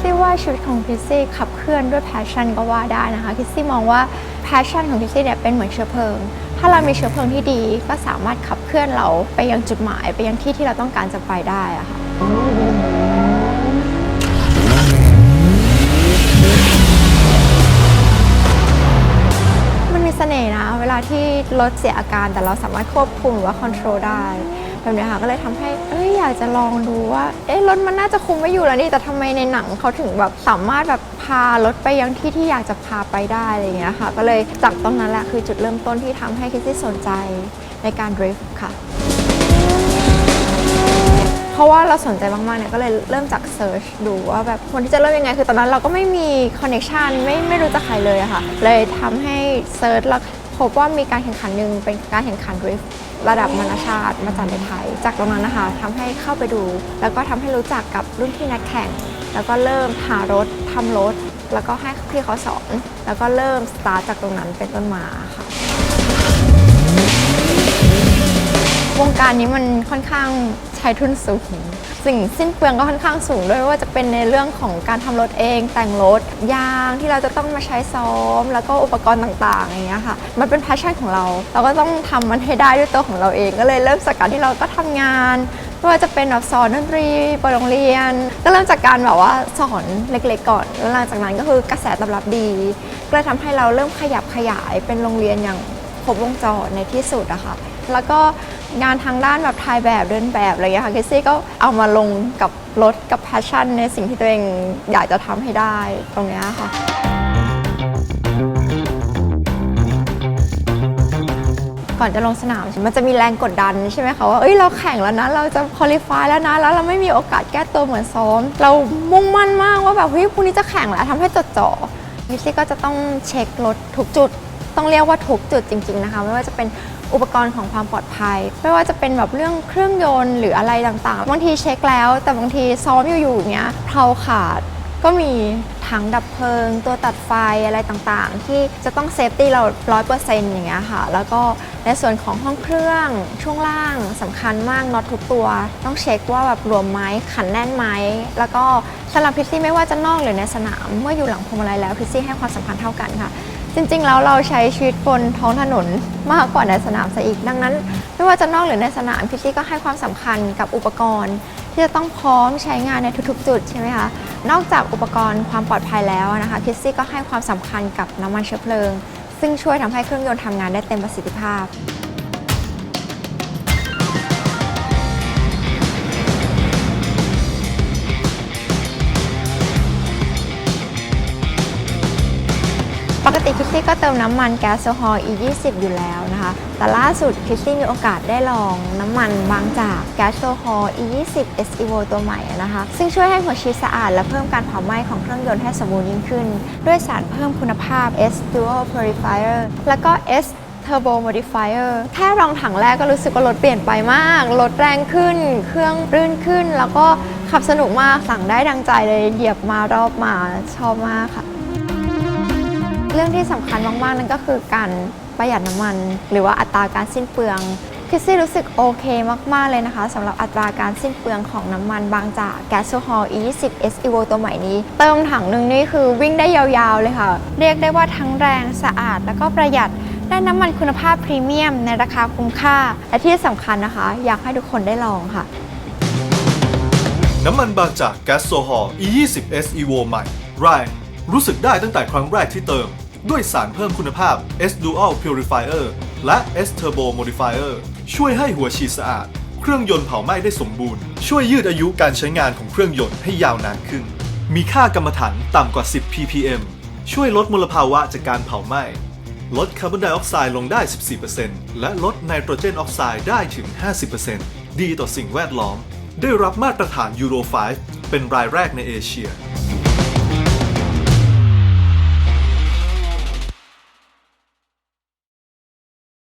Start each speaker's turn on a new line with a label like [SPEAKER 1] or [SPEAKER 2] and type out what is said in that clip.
[SPEAKER 1] ซี่ว่าชีวิตของคิสซี่ขับเคลื่อนด้วยแพชชั่นก็ว่าได้นะคะคิสซี่มองว่าแพชชั่นของคิสซี่เนี่ยเป็นเหมือนเชื้อเพลิง ถ้าเรามีเชื้อเพลิงที่ดีก็สามารถขับเคลื่อนเราไปยังจุดหมาย ไปยังที่ที่เราต้องการจะไปได้อะค่ะมันมีเสน่ห์นะ เวลาที่รถเสียอาการแต่เราสามารถควบคุมหรือว่าคอนโทรลได้ แบบนี้ค่ะก็เลยทำให้เอ้ยอยากจะลองดูว่าเอ๊ะรถมันน่าจะคุมไม่อยู่แล้วนี่แต่ทำไมในหนังเขาถึงแบบสามารถแบบพารถไปยังที่ที่อยากจะพาไปได้อะไรอย่างเงี้ยค่ะ ก็เลยจากตรงนั้นแหละคือจุดเริ่มต้นที่ทำให้คิสซี่สนใจในการดริฟต์ค่ะเพราะว่าเราสนใจมากๆเนี่ยก็เลยเริ่มจากเซิร์ชดูว่าแบบคนที่จะเริ่มยังไง คือตอนนั้นเราก็ไม่มีคอนเน t ชันไม่ไม่รู้จักใครเลยอะค่ะ เลยทำให้เซิร์ชแล้ว พบว่ามีการแข่งขันหนึ่งเป็นการแข่งขันริฟระดับนานาชาติมาจัดในไทย จากตรงนั้นนะคะทำให้เข้าไปดู แล้วก็ทำให้รู้จักกับรุ่นพี่นักแข่ง แล้วก็เริ่มหารถทำรถ แล้วก็ให้พี่เขาสอน แล้วก็เริ่มสตาร์ทจากตรงนั้นเป็นต้นมาค่ะ การนี้มันค่อนข้างใช้ทุนสูง สิ่งสิ้นเปลืองก็ค่อนข้างสูงด้วยว่าจะเป็นในเรื่องของการทำรถเองแต่งรถยางที่เราจะต้องมาใช้ซ้อม แล้วก็อุปกรณ์ต่างๆอย่างเงี้ยค่ะ มันเป็นแพชชั่นของเรา เราก็ต้องทำมันให้ได้ด้วยตัวของเราเองก็เลยเริ่มจากการที่เราก็ทำงานไม่ว่าจะเป็นแบบสอนดนตรีเปิดโรงเรียน ก็เริ่มจากการแบบว่าสอนเล็กๆก่อนแล้วหลังจากนั้นก็คือกระแสตอบรับดี ก็เลยทำให้เราเริ่มขยับขยายเป็นโรงเรียนอย่างครบวงจรในที่สุดอะค่ะ แล้วก็งานทางด้านแบบถ่ายแบบเดินแบบอะไรอย่างเงี้ยค่ะเคซี่ก็เอามาลงกับรถกับแพชชั่นในสิ่งที่ตัวเองอยากจะทำให้ได้ตรงเนี้ยค่ะก่อนจะลงสนามมันจะมีแรงกดดันใช่ไหมคะว่าเอ้ยเราแข่งแล้วนะเราจะคอลี่ฟายแล้วนะ แล้วเราไม่มีโอกาสแก้ตัวเหมือนซ้อม เรามุ่งมั่นมากว่าแบบเฮ้ยพรุ่งนี้จะแข่งแล้วทำให้จดจ่อมิซี่ก็จะต้องเช็ครถทุกจุด ต้องเรียกว่าทุกจุดจริง ๆนะคะ ไม่ว่าจะเป็น อุปกรณ์ของความปลอดภัย ไม่ว่าจะเป็นแบบเรื่องเครื่องยนต์หรืออะไรต่างๆ บางทีเช็คแล้ว แต่บางทีซ้อมอยู่ๆเนี้ยเพลาขาดก็มีถังดับเพลิง ตัวตัดไฟอะไรต่างๆ ที่จะต้องเซฟตี้เราร้อยเปอร์เซ็นต์อย่างเงี้ยค่ะ แล้วก็ในส่วนของห้องเครื่องช่วงล่างสำคัญมากน็อตทุกตัว ต้องเช็คว่าแบบรวมไหมขันแน่นไหมแล้วก็สำหรับพิซซี่ไม่ว่าจะนอกหรือในสนาม เมื่ออยู่หลังพวงมาลัยแล้วพิซซี่ให้ความสำคัญเท่ากันค่ะ จริงๆ แล้วเราใช้ชีวิตบนท้องถนนมากกว่าในสนามซะอีก ดังนั้น ไม่ว่าจะนอกหรือในสนามพิตตี้ก็ให้ความสำคัญกับอุปกรณ์ ที่จะต้องพร้อมใช้งานในทุกๆ จุดใช่ไหมคะนอกจากอุปกรณ์ความปลอดภัยแล้วนะคะพิซซี่ก็ให้ความสำคัญกับน้ำมันเชื้อเพลิง ซึ่งช่วยทำให้เครื่องยนต์ทำงานได้เต็มประสิทธิภาพ ติคิสซี่ก็เติมน้ำมันแก๊สโซฮอล์ E20 อยู่แล้วนะคะ แต่ล่าสุดคิสซี่มีโอกาสได้ลองน้ำมันบางจากแก๊สโซฮอล์ E20 SEVO ตัวใหม่นะคะ ซึ่งช่วยให้หัวฉีดสะอาดและเพิ่มการเผาไหม้ของเครื่องยนต์ให้สมบูรณ์ยิ่งขึ้น ด้วยสารเพิ่มคุณภาพ S Dual Purifier แล้วก็ S Turbo Modifier แค่รองถังแรกก็รู้สึกว่ารถเปลี่ยนไปมาก รถแรงขึ้น เครื่องรื่นขึ้น แล้วก็ขับสนุกมาก สั่งได้ดังใจเลย เหยียบมารอบมา ชอบมากค่ะ เรื่องที่สำคัญมากๆนั่นก็คือการประหยัดน้ำมัน หรือว่าอัตราการสิ้นเปลืองคิสซี่รู้สึกโอเคมาก ๆ เลยนะคะสำหรับอัตราการสิ้นเปลืองของน้ำมันบางจากแก๊สโซฮอล์ E20 SEVO ตัวใหม่นี้ เติมถังหนึ่งนี่คือวิ่งได้ยาวๆเลยค่ะ เรียกได้ว่าทั้งแรงสะอาดแล้วก็ประหยัดได้น้ำมันคุณภาพพรีเมียมในราคาคุ้มค่า และที่สำคัญนะคะ อยากให้ทุกคนได้ลองค่ะ
[SPEAKER 2] น้ำมันบางจากแก๊สโซฮอล์ E20 S Evo ใหม่แรง รู้สึกได้ตั้งแต่ครั้งแรกที่เติม ด้วยสารเพิ่มคุณภาพ S Dual Purifier และ S Turbo Modifier ช่วยให้หัวฉีดสะอาด เครื่องยนต์เผาไหม้ได้สมบูรณ์ ช่วยยืดอายุการใช้งานของเครื่องยนต์ให้ยาวนานขึ้น มีค่ากรรมฐานต่ำกว่า 10 ppm ช่วยลดมลภาวะจากการเผาไหม้ ลดคาร์บอนไดออกไซด์ลงได้ 14%และลดไนโตรเจนออกไซด์ได้ถึง 50%ดีต่อสิ่งแวดล้อม ได้รับมาตรฐานยูโร 5 เป็นรายแรกในเอเชีย